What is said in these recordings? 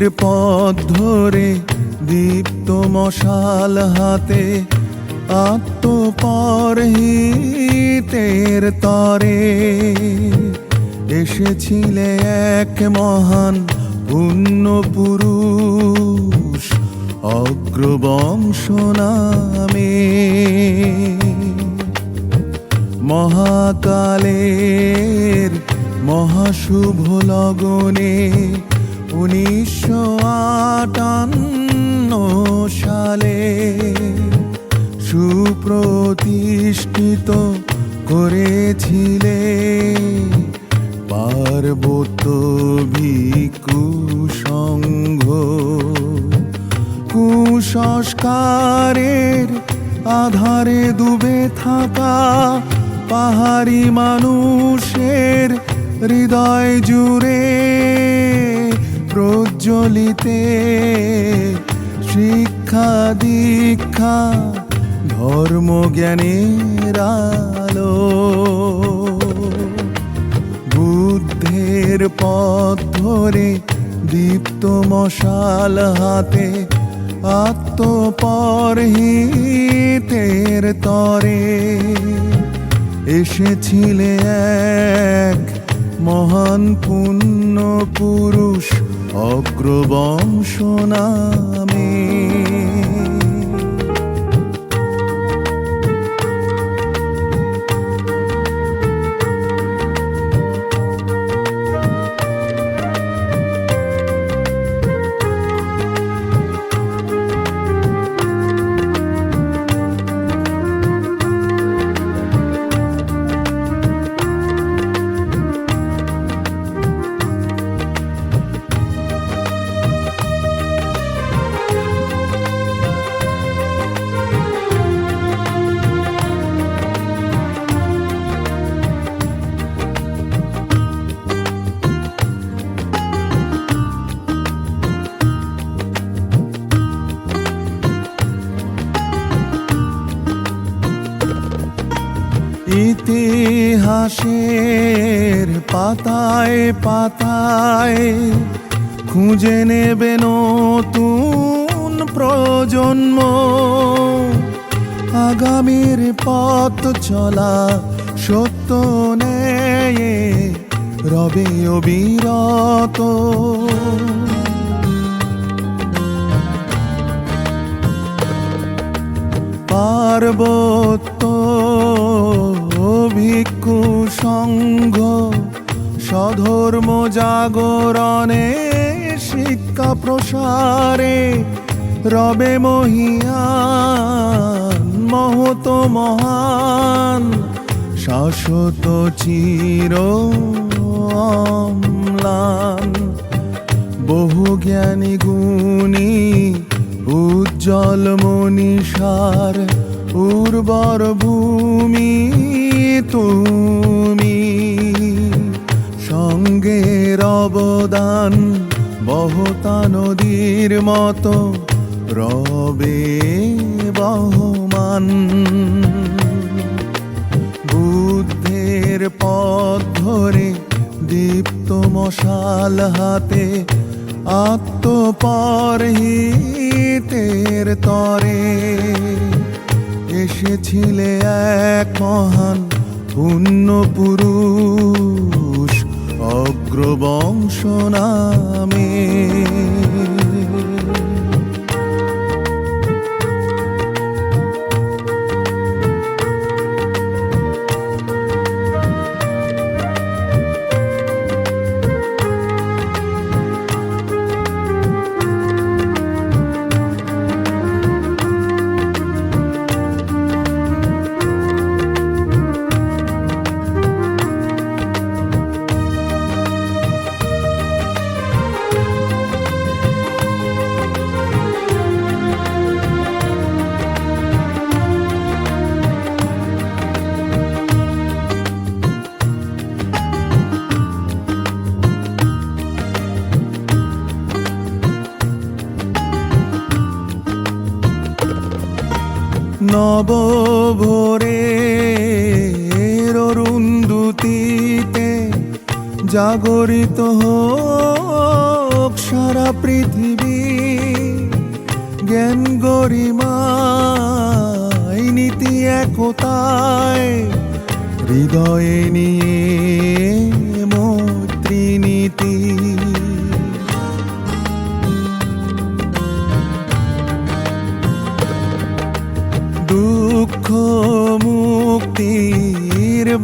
স্মৃতির পথ ধরে দীপ্ত মশাল হাতে আত্মপরহিতের তরে এসেছিলে এক মহান পুণ্য পুরুষ অগ্রবংশ নামে। মহাকালের মহাশুভ লগনে উনিশশো আটান্ন সালে সুপ্রতিষ্ঠিত করেছিলে পার্বত্য ভিক্ষু সংঘ। কুসংস্কারের আধারে ডুবে থাকা পাহাড়ি মানুষের হৃদয় জুড়ে প্রজ্বলিতে শিক্ষা দীক্ষা, ধর্মজ্ঞানের আলো। বুদ্ধের পথ ধরে দীপ্ত মশাল হাতে আত্মপরহিতের তরে এসেছিলে এক মহান পুণ্য পুরুষ অগ্রবংশ নামে ইতিহাসের পাতায় পাতায় খুঁজে নেবে নতুন প্রজন্ম। আগামীর পথ চলা সত্য নেয় রবে অবিরত। পার্বত্য সধর্ম জাগরণে শিক্ষা প্রসারে রবে মহিয়ান, মহত মহান, শাশ্বত চির অম্লান। বহু জ্ঞানী গুণী, উজ্জ্বল মনীষার উর্বর ভূমি তুমি। সঙ্গের অবদান, বহতা নদীর মতো, রবে বহমান। বুদ্ধের পথ ধরে দীপ্ত মশাল হাতে, আত্মপরহিতের তরে। এসেছিলে এক মহান, পুণ্য পুরুষ। অগ্রবংশ নামে। নবভোরে অরুন্ধুতিতে জাগরিত হোক সারা পৃথিবী। জ্ঞান গরিমায় নীতি একতায় হৃদয়ে নিয়ে মৈত্রী নীতি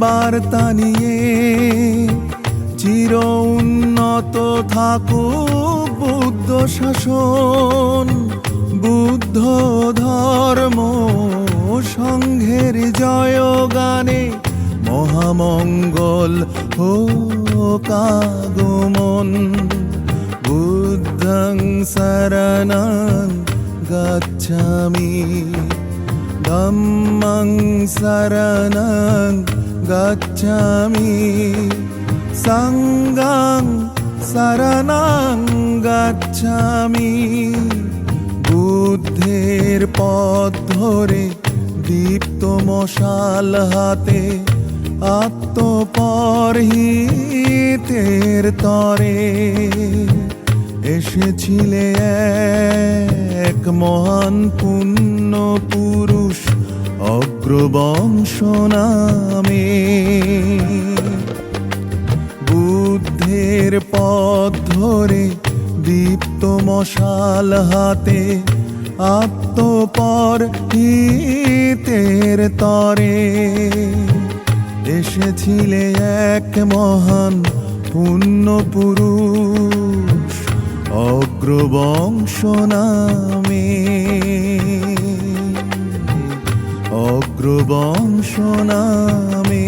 বার্তা নিয়ে চির উন্নত থাকুক বুদ্ধ শাসন, বুদ্ধ ধর্ম সংঘের জয় গানে মহামঙ্গল হোক আগমন। বুদ্ধং শরণং গচ্ছামি ধম্মং শরণং গচ্ছামি সঙ্গং শরণং গচ্ছামি বুদ্ধের পথ ধরে দীপ্ত মশাল হাতে আত্মপরহিতের তরে এসেছিলে এক মহান পুণ্য পুরুষ। অগ্রবংশ নামে বুদ্ধের পথ ধরে দীপ্ত মশাল হাতে আত্মপর হিতের তরে। এসেছিলে এক মহান পুণ্য পুরুষ অগ্রবংশ নামে অগ্রবংশ নামে